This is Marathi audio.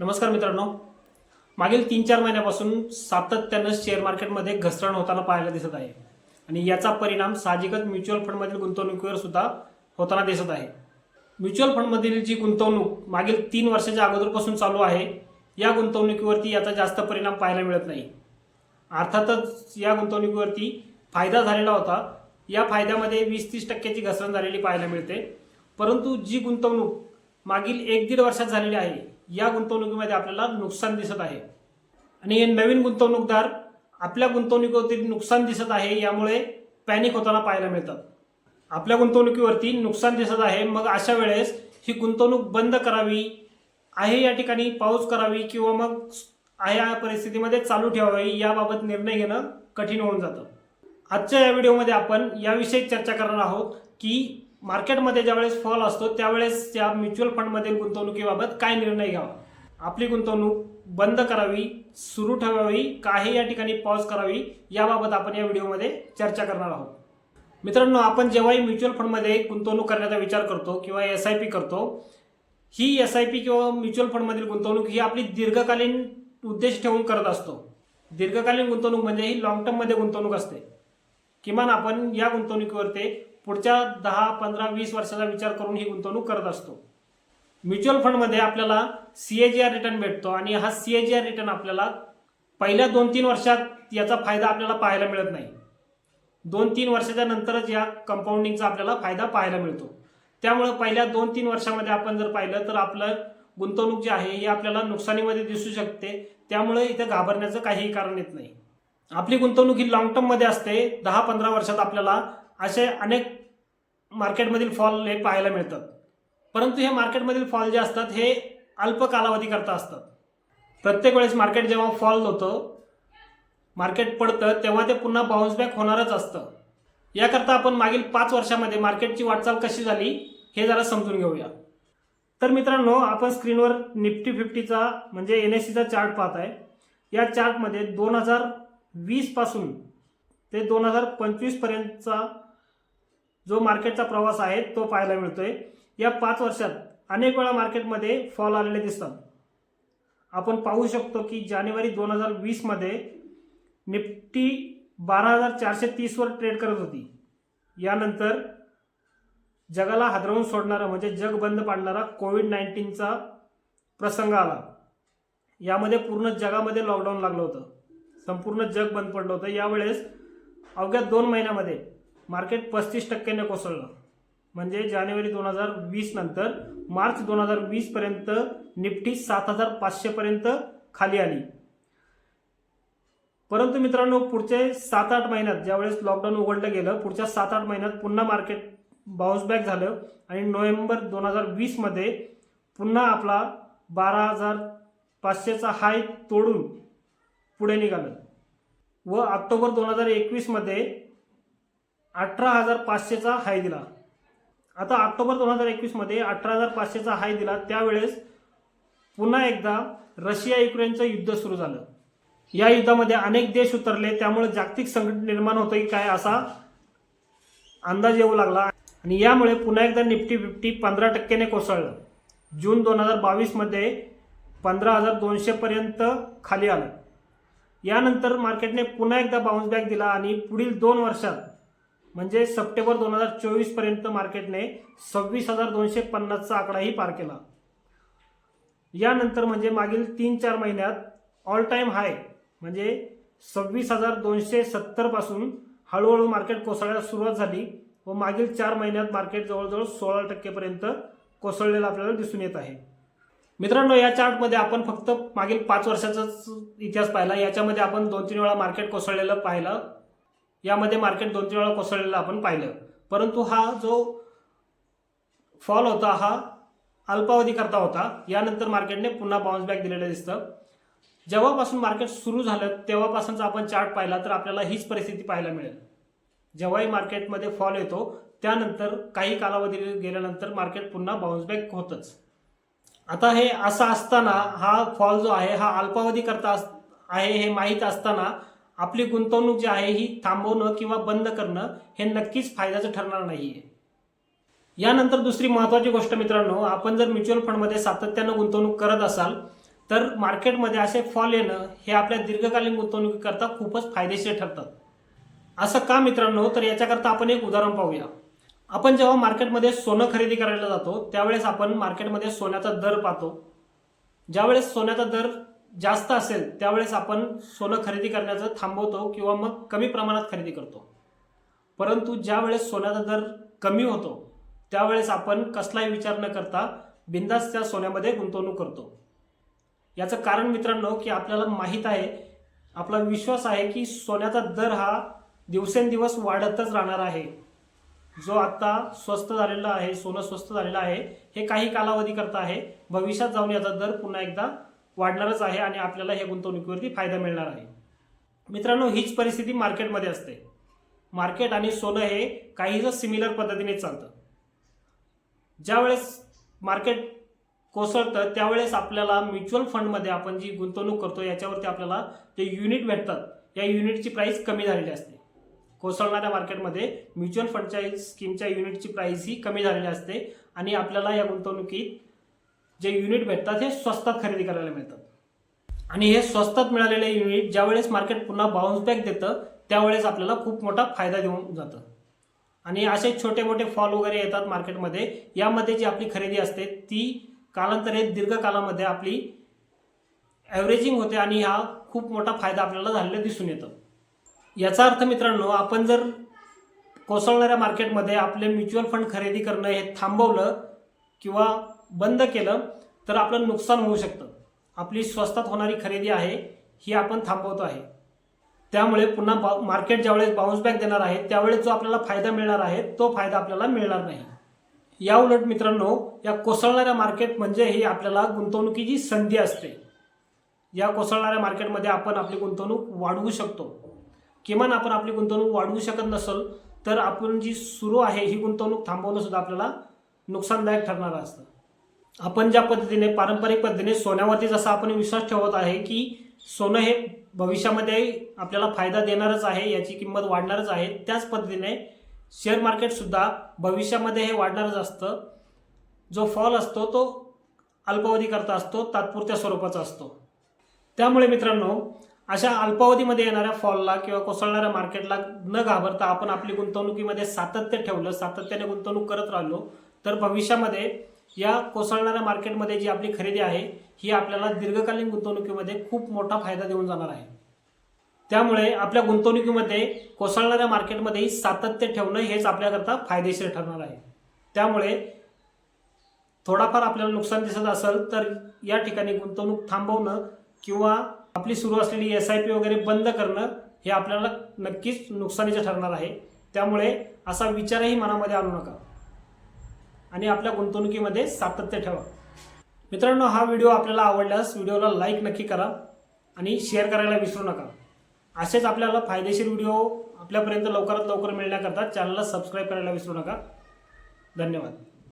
नमस्कार मित्रांनो. मागील तीन चार महिन्यापासून सातत्यानं शेअर मार्केटमध्ये घसरण होताना पाहायला दिसत आहे. आणि याचा परिणाम साहजिकच म्युच्युअल फंडमधील गुंतवणुकीवर सुद्धा होताना दिसत आहे. म्युच्युअल फंडमधील जी गुंतवणूक मागील तीन वर्षाच्या अगोदरपासून चालू आहे या गुंतवणुकीवरती याचा जास्त परिणाम पाहायला मिळत नाही. अर्थातच या गुंतवणुकीवरती फायदा झालेला होता. या फायद्यामध्ये वीस तीस टक्क्याची घसरण झालेली पाहायला मिळते. परंतु जी गुंतवणूक मागील एक दीड वर्षात झालेली आहे या गुंतवणुकीमध्ये आपल्याला नुकसान दिसत आहे. आणि हे नवीन गुंतवणूकदार आपल्या गुंतवणुकीवरती नुकसान दिसत आहे यामुळे पॅनिक होताना पाहायला मिळतात. आपल्या गुंतवणुकीवरती नुकसान दिसत आहे मग अशा वेळेस ही गुंतवणूक बंद करावी आहे या ठिकाणी पाऊस करावी किंवा मग आहे या परिस्थितीमध्ये चालू ठेवावी याबाबत निर्णय घेणं कठीण होऊन जातं. आजच्या या व्हिडिओमध्ये आपण याविषयी चर्चा करणार आहोत की मार्केटमध्ये ज्यावेळेस फॉल असतो त्यावेळेस त्या म्युच्युअल फंडमधील गुंतवणुकीबाबत काय निर्णय घ्यावा? आपली गुंतवणूक बंद करावी सुरू ठेवावी काही या ठिकाणी पॉज करावी याबाबत आपण या व्हिडिओमध्ये चर्चा करणार आहोत. मित्रांनो आपण जेव्हाही म्युच्युअल फंडमध्ये गुंतवणूक करण्याचा विचार करतो किंवा एस आय पी करतो ही एस आय पी किंवा म्युच्युअल फंडमधील गुंतवणूक ही आपली दीर्घकालीन उद्देश ठेवून करत असतो. दीर्घकालीन गुंतवणूक म्हणजे ही लॉंग टर्ममध्ये गुंतवणूक असते. किमान आपण या गुंतवणुकीवरती पुढच्या दहा पंधरा वीस वर्षाचा विचार करून ही गुंतवणूक करत असतो. म्युच्युअल फंडमध्ये आपल्याला C A G R return भेटतो आणि हा C A G R return आपल्याला पहिल्या दोन तीन वर्षात याचा फायदा आपल्याला पाहायला मिळत नाही. दोन तीन वर्षाच्या नंतरच या कंपाऊंडिंगचा आपल्याला फायदा पाहायला मिळतो. त्यामुळे पहिल्या दोन तीन वर्षामध्ये आपण जर पाहिलं तर आपलं गुंतवणूक जी आहे ही आपल्याला नुकसानीमध्ये दिसू शकते. त्यामुळे इथे घाबरण्याचं काहीही कारण येत नाही. आपली गुंतवणूक ही लॉंग टर्ममध्ये असते. दहा पंधरा वर्षात आपल्याला असे अनेक मार्केटमधील फॉल हे पाहायला मिळतात. परंतु हे मार्केटमधील फॉल जे असतात हे अल्प कालावधीकरता असतात. प्रत्येक वेळेस मार्केट जेव्हा फॉल होतं मार्केट पडतं तेव्हा ते पुन्हा बाउन्स बॅक होणारच असतं. याकरता आपण मागील पाच वर्षामध्ये मार्केटची वाटचाल कशी झाली हे जरा समजून घेऊया. तर मित्रांनो आपण स्क्रीनवर निफ्टी फिफ्टीचा म्हणजे एन एस सीचा चार्ट पाहत आहे या चार्टमध्ये दोन हजार वीसपासून ते दोन हजार पंचवीसपर्यंतचा जो मार्केटचा प्रवास आहे तो पाहायला मिळतोय. या पाच वर्षात अनेक वेळा मार्केटमध्ये फॉल आलेले दिसतात. आपण पाहू शकतो की जानेवारी दोन हजार वीसमध्ये निफ्टी बारा हजार चारशे तीसवर ट्रेड करत होती. यानंतर जगाला हादरवून सोडणारा म्हणजे जग बंद पाडणारा कोविड नाईन्टीनचा प्रसंग आला. यामध्ये पूर्ण जगामध्ये लॉकडाऊन लागलं होतं. संपूर्ण जग बंद पडलं होतं. यावेळेस अवघ्या दोन महिन्यामध्ये मार्केट पस्तीस टक्क्याने कोसळलं. म्हणजे जानेवारी दोन हजार वीस नंतर मार्च दोन हजार वीसपर्यंत निफ्टी सात हजार पाचशेपर्यंत खाली आली. परंतु मित्रांनो पुढचे सात आठ महिन्यात ज्यावेळेस लॉकडाऊन उघडलं गेलं पुढच्या सात आठ महिन्यात पुन्हा मार्केट बाउन्स बॅक झालं आणि नोव्हेंबर दोन हजार वीसमध्ये पुन्हा आपला बारा हजार पाचशेचा हाय तोडून पुढे निघालं. व ऑक्टोबर दोन हजार एकवीसमध्ये अठरा हजार पाचशेचा हाय दिला. आता ऑक्टोबर दोन हजार एकवीसमध्ये अठरा हजार पाचशेचा हाय दिला. त्यावेळेस पुन्हा एकदा रशिया युक्रेनचं युद्ध सुरू झालं. या युद्धामध्ये अनेक देश उतरले. त्यामुळे जागतिक संकट निर्माण होतं की काय असा अंदाज येऊ लागला. आणि यामुळे पुन्हा एकदा निफ्टी फिफ्टी पंधरा टक्क्याने कोसळलं. जून दोन हजार बावीसमध्ये पंधरा हजार दोनशेपर्यंत खाली आलं. यानंतर मार्केटने पुन्हा एकदा बाउन्स बॅक दिला आणि पुढील दोन वर्षात म्हणजे सप्टेंबर दोन हजार चोवीसपर्यंत मार्केटने सव्वीस हजार दोनशे पन्नासचा आकडाही पार केला. यानंतर म्हणजे मागील तीन चार महिन्यात ऑल टाईम हाय म्हणजे सव्वीस हजार दोनशे सत्तरपासून हळूहळू मार्केट कोसळायला सुरुवात झाली व मागील चार महिन्यात मार्केट जवळजवळ सोळा टक्केपर्यंत कोसळलेलं आपल्याला दिसून येत आहे. मित्रांनो या चार्टमध्ये आपण फक्त मागील पाच वर्षाचाच इतिहास पाहिला. याच्यामध्ये आपण दोन तीन वेळा मार्केट कोसळलेलं पाहिलं. यामध्ये मार्केट दोन तीन वेळा कोसळलेलं आपण पाहिलं. परंतु हा जो फॉल होता हा अल्पावधी करता होता. यानंतर मार्केटने पुन्हा बाउन्स बॅक दिलेलं दिसतं. जेव्हापासून मार्केट सुरू झालं तेव्हापासूनचा आपण चार्ट पाहिला तर आपल्याला हीच परिस्थिती पाहायला मिळेल. जेव्हाही मार्केटमध्ये फॉल येतो त्यानंतर काही कालावधी गेल्यानंतर मार्केट पुन्हा बाउन्स बॅक होतच. आता हे असं असताना हा फॉल जो आहे हा अल्पावधी करता अस- आहे हे माहीत असताना आपली गुंतवणूक जी आहे ही थांबवणं किंवा बंद करणं हे नक्कीच फायद्याचं ठरणार नाहीये. यानंतर दुसरी महत्वाची गोष्ट मित्रांनो आपण जर म्युच्युअल फंडमध्ये सातत्यानं गुंतवणूक करत असाल तर मार्केटमध्ये असे फॉल येणं हे आपल्या दीर्घकालीन गुंतवणुकीकरता खूपच फायदेशीर ठरतात असं का मित्रांनो? तर याच्याकरता आपण एक उदाहरण पाहूया. आपण जेव्हा मार्केटमध्ये सोनं खरेदी करायला जातो त्यावेळेस आपण मार्केटमध्ये सोन्याचा दर पाहतो. ज्यावेळेस सोन्याचा दर जास्त असेल त्यावेळेस आपण सोनं खरेदी करण्याचं थांबवतो किंवा मग कमी प्रमाणात खरेदी करतो. परंतु ज्यावेळेस सोन्याचा दर कमी होतो त्यावेळेस आपण कसलाही विचार न करता बिंदास त्या सोन्यामध्ये गुंतवणूक करतो. याचं कारण मित्रांनो की आपल्याला माहीत आहे आपला विश्वास आहे की सोन्याचा दर हा दिवसेंदिवस वाढतच राहणार आहे. जो आता स्वस्त झालेला आहे सोनं स्वस्त झालेलं आहे हे काही कालावधी करता आहे भविष्यात जाऊन याचा दर पुन्हा एकदा वाढणारच आहे आणि आपल्याला ह्या गुंतवणुकीवरती फायदा मिळणार आहे. मित्रांनो हीच परिस्थिती मार्केटमध्ये असते. मार्केट आणि सोनं हे काहीच सिमिलर पद्धतीने चालतं. ज्यावेळेस मार्केट कोसळतं त्यावेळेस आपल्याला म्युच्युअल फंडमध्ये आपण जी गुंतवणूक करतो याच्यावरती आपल्याला जे युनिट भेटतात या युनिटची प्राईस कमी झालेली असते. कोसळणाऱ्या मार्केटमध्ये म्युच्युअल फंडच्या स्कीमच्या युनिटची प्राईस ही कमी झालेली असते आणि आपल्याला या गुंतवणुकीत जे युनिट भेटतात हे स्वस्तात खरेदी करायला मिळतात. आणि हे स्वस्तात मिळालेले युनिट ज्यावेळेस मार्केट पुन्हा बाउन्स बॅक देतं त्यावेळेस आपल्याला खूप मोठा फायदा देऊन जातं. आणि असे छोटे मोठे फॉल वगैरे येतात मार्केटमध्ये यामध्ये जी आपली खरेदी असते ती कालांतरे दीर्घकालामध्ये आपली ॲव्हरेजिंग होते आणि हा खूप मोठा फायदा आपल्याला झालेला दिसून येतो. याचा अर्थ मित्रांनो आपण जर कोसळणाऱ्या मार्केटमध्ये आपले म्युच्युअल फंड खरेदी करणं हे थांबवलं किंवा बंद केलं तर आपलं नुकसान होऊ शकतं. आपली स्वस्तात होणारी खरेदी आहे ही आपण थांबवतो आहे. त्यामुळे पुन्हा बा मार्केट ज्यावेळेस बाउन्स बॅक देणार आहे त्यावेळेस जो आपल्याला फायदा मिळणार आहे तो फायदा आपल्याला मिळणार नाही. या उलट मित्रांनो या कोसळणाऱ्या मार्केट म्हणजे ही आपल्याला गुंतवणुकीची संधी असते. या कोसळणाऱ्या मार्केटमध्ये आपण आपली गुंतवणूक वाढवू शकतो. किमान आपण आपली गुंतवणूक वाढवू शकत नसल तर आपण जी सुरू आहे ही गुंतवणूक थांबवणं सुद्धा आपल्याला नुकसानदायक ठरणार असतं. आपण ज्या पद्धतीने पारंपरिक पद्धतीने सोन्यावरती जसा आपण विश्वास ठेवत आहे की सोनं हे भविष्यामध्ये आपल्याला फायदा देणारच आहे याची किंमत वाढणारच आहे त्याच पद्धतीने शेअर मार्केटसुद्धा भविष्यामध्ये हे वाढणारच असतं. जो फॉल असतो तो अल्पावधी करता असतो तात्पुरत्या स्वरूपाचा असतो. त्यामुळे मित्रांनो अशा अल्पावधीमध्ये येणाऱ्या फॉलला किंवा कोसळणाऱ्या मार्केटला न घाबरता आपण आपली गुंतवणुकीमध्ये सातत्य ठेवलं सातत्याने गुंतवणूक करत राहिलो तर भविष्यामध्ये या कोसळणाऱ्या मार्केटमध्ये जी आपली खरेदी आहे ही आपल्याला दीर्घकालीन गुंतवणुकीमध्ये खूप मोठा फायदा देऊन जाणार आहे. त्यामुळे आपल्या गुंतवणुकीमध्ये कोसळणाऱ्या मार्केटमध्येही सातत्य ठेवणं हेच आपल्याकरता फायदेशीर ठरणार आहे. त्यामुळे थोडाफार आपल्याला नुकसान दिसत असेल तर या ठिकाणी गुंतवणूक थांबवणं किंवा आपली सुरू असलेली एस आय पी वगैरे बंद करणं हे आपल्याला नक्कीच नुकसानीचं ठरणार आहे. त्यामुळे असा विचारही मनामध्ये आणू नका. आणि आपल्या गुंतवणुकीमध्ये सातत्य ठेवा. मित्रांनो हा व्हिडिओ आपल्याला आवडल्यास व्हिडिओला लाईक नक्की करा आणि शेअर करायला विसरू नका. असेच आपल्याला फायदेशीर व्हिडिओ आपल्यापर्यंत लवकरात लवकर मिळण्याकरता चॅनलला सबस्क्राईब करायला विसरू नका. धन्यवाद.